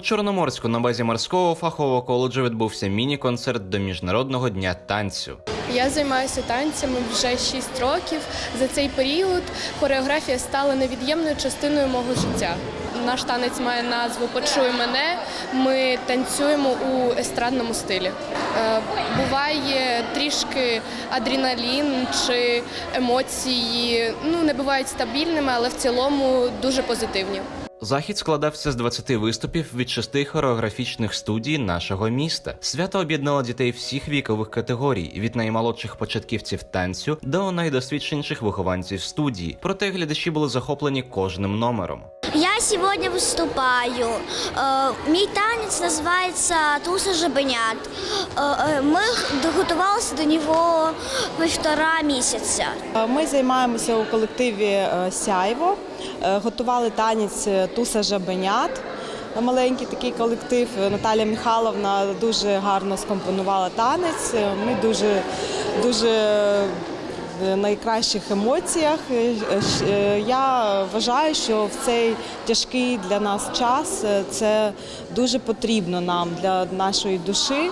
Чорноморську на базі морського фахового коледжу відбувся міні-концерт до міжнародного дня танцю. Я займаюся танцями вже 6 років. За цей період хореографія стала невід'ємною частиною мого життя. Наш танець має назву Почуй мене. Ми танцюємо у естрадному стилі. Е, Буває трішки адреналін чи емоції. Ну не бувають стабільними, але в цілому дуже позитивні. Захід складався з 20 виступів від шести хореографічних студій нашого міста. Свято об'єднало дітей всіх вікових категорій, від наймолодших початківців танцю до найдосвідченіших вихованців студії. Проте глядачі були захоплені кожним номером. Я сегодня выступаю. Э, Мій танець називається Туса Жабенят. Е, е, Ми готувалися до нього півтора місяця. Ми займаємося у колективі е, Сяйво, Е, готували танець е, Туса Жабенят. Маленький такий колектив. Наталя Михайловна дуже гарно скомпонувала танець. Е, Ми дуже, дуже найкращих емоціях. Е, е, Я вважаю, що в цей тяжкий для нас час е, це дуже потрібно нам для нашої душі,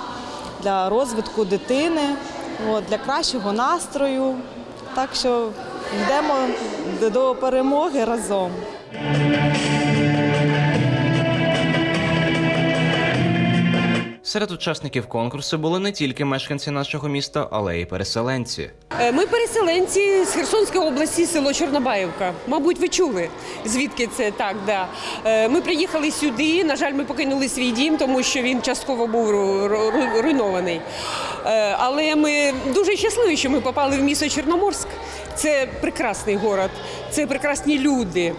для розвитку дитини, для кращого настрою. Так що йдемо до перемоги разом. Серед учасників конкурсу були не тільки мешканці нашого міста, але й переселенці. Е, Ми переселенці з Херсонської області, село Чорнобаївка. Мабуть, ви чули, звідки це так. Да. Е, Ми приїхали сюди. На жаль, ми покинули свій дім, тому що він частково був ру- ру- ру- руйнований. Е, Але ми дуже щасливі, що ми попали в місто Чорноморськ. Це прекрасний город, це прекрасні люди.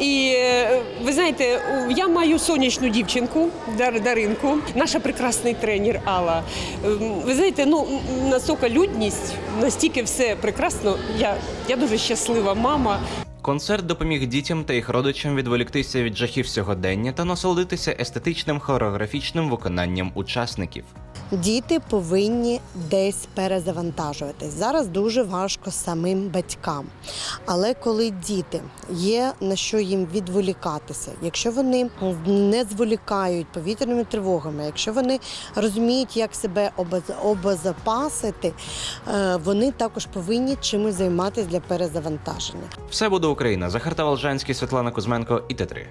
І е, ви знаєте, я маю сонячну дівчинку Дар- Даринку, наша прекрасний тренер Алла. Ем, Ви знаєте, ну настільки людність, настільки все прекрасно. Я, я дуже щаслива мама. Концерт допоміг дітям та їх родичам відволіктися від жахів сьогодення та насолодитися естетичним хореографічним виконанням учасників. Діти повинні десь перезавантажуватись. Зараз дуже важко самим батькам. Але коли діти є на що їм відволікатися, якщо вони не зволікають повітряними тривогами, якщо вони розуміють, як себе обез- обезопасити, е, вони також повинні чимось займатися для перезавантаження. Все буде Україна. Захар Волжанський, Світлана Кузьменко і Т3.